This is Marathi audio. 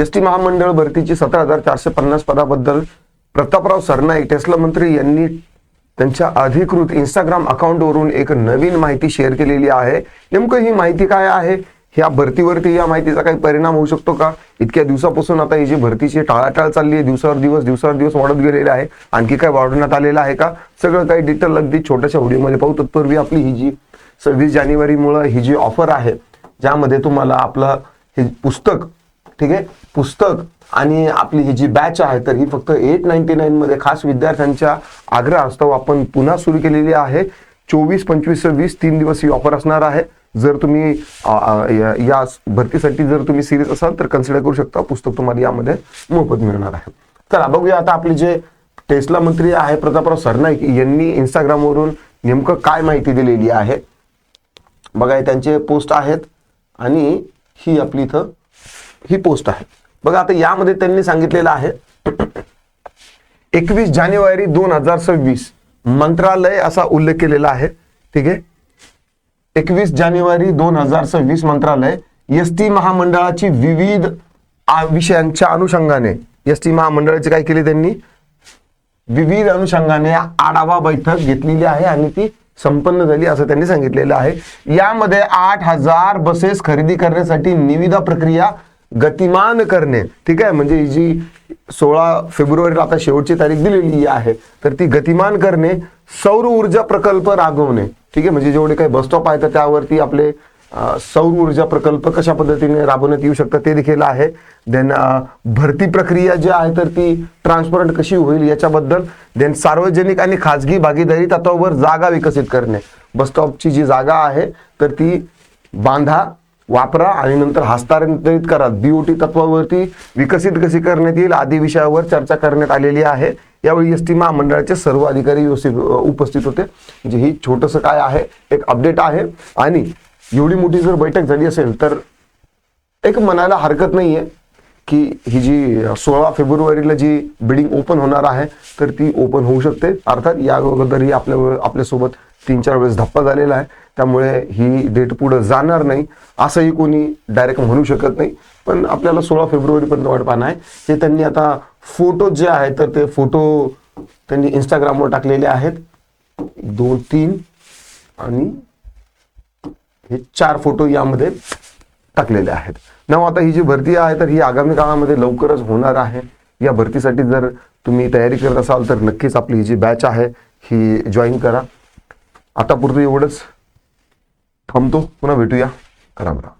एस टी महामंडळ भरतीची सतरा हजार चारशे पन्नास पदाबद्दल प्रतापराव सरनाईक टेस्ला मंत्री यांनी त्यांच्या अधिकृत इंस्टाग्राम अकाउंटवरून एक नवीन माहिती शेअर केलेली आहे. नेमकं ही माहिती काय आहे? ह्या भरतीवरती या माहितीचा काही परिणाम होऊ शकतो का? इतक्या दिवसापासून आता ही जी भरतीची टाळाटाळ चालली आहे दिवसावर दिवस दिवसावर दिवस वाढत गेलेले आहे. आणखी काय वाढवण्यात आलेलं आहे का? सगळं काही डिटेल अगदी छोट्याशा व्हिडिओमध्ये पाहू. तत्पूर्वी आपली ही जी सव्वीस जानेवारीमुळं ही जी ऑफर आहे ज्यामध्ये तुम्हाला आपलं हे पुस्तक ठीक आहे? पुस्तक आणि आपली ही जी बॅच आहे तर ही फक्त एट नाईन्टी नाईनमध्ये खास विद्यार्थ्यांच्या आग्रहास्तव आपण पुन्हा सुरू केलेली आहे. चोवीस पंचवीस वीस तीन दिवस ही ऑफर असणार आहे. जर तुम्ही या भरतीसाठी जर तुम्ही सिरियस असाल तर कन्सिडर करू शकता. पुस्तक तुम्हाला यामध्ये मोफत मिळणार आहे. चला बघूया आता आपले जे टेस्ला मंत्री आहे प्रतापराव सरनाईक यांनी इंस्टाग्रामवरून नेमकं काय माहिती दिलेली आहे. बघा त्यांचे पोस्ट आहेत आणि ही आपली इथं ही पोस्ट आहे. बघा आता यामध्ये त्यांनी सांगितलेलं आहे एकवीस जानेवारी दोन हजार सव्वीस. मंत्रालय असा उल्लेख केलेला आहे ठीक आहे? एकवीस जानेवारी दोन हजार सव्वीस मंत्रालय एस टी महामंडळाची विविध विषयांच्या अनुषंगाने एस टी महामंडळाची काय केले त्यांनी? विविध अनुषंगाने आढावा बैठक घेतलेली आहे आणि ती संपन्न झाली असं त्यांनी सांगितलेलं आहे. यामध्ये आठ हजार बसेस खरेदी करण्यासाठी निविदा प्रक्रिया गतिमान करणे. ठीक आहे? म्हणजे ही जी सोळा फेब्रुवारीला आता शेवटची तारीख दिलेली आहे तर ती गतिमान करणे सौर ऊर्जा प्रकल्प राबवणे. ठीक आहे? म्हणजे जेवढे काही बसस्टॉप आहे तर त्यावरती आपले सौर ऊर्जा प्रकल्प कशा पद्धतीने राबवण्यात येऊ शकतात ते देखील आहे. देन भरती प्रक्रिया जी आहे तर ती ट्रान्सपरंट कशी होईल याच्याबद्दल देन सार्वजनिक आणि खाजगी भागीदारी तत्वावर जागा विकसित करणे. बसस्टॉपची जी जागा आहे तर ती बांधा वापरा आणि नंतर हस्तांतरित करा. बीओटी तत्वावरती विकसित कशी करण्यात येईल आदी विषयावर चर्चा करण्यात आलेली आहे. यावेळी एस टी महामंडळाचे सर्व अधिकारी व्यवस्थित उपस्थित होते. म्हणजे ही छोटंसं काय आहे एक अपडेट आहे. आणि एवढी मोठी जर बैठक झाली असेल तर एक म्हणायला हरकत नाही आहे की ही जी सोळा फेब्रुवारीला जी बिडिंग ओपन होणार आहे तर ती ओपन होऊ शकते. अर्थात या अगोदरही आपल्या आपल्यासोबत तीन चार वेळेस धप्पा झालेला आहे. त्यामुळे ही डेट पुढं जाणार नाही असंही कोणी डायरेक्ट म्हणू शकत नाही. पण आपल्याला सोळा फेब्रुवारीपर्यंत वाट पाहणं आहे. हे त्यांनी आता फोटो जे आहेत तर ते फोटो त्यांनी इंस्टाग्रामवर टाकलेले आहेत. दोन तीन आणि हे चार फोटो यामध्ये टाकलेल्या आहेत. ना आता ही जी भरती आहे तर ही आगामी काळामध्ये लवकरच होणार आहे. या भरतीसाठी जर तुम्ही तयारी करत असाल तर नक्कीच आपली ही जी बॅच आहे ही जॉईन करा. आता पुरतं एवढंच. थांबतो पुन्हा भेटूया. राम राम.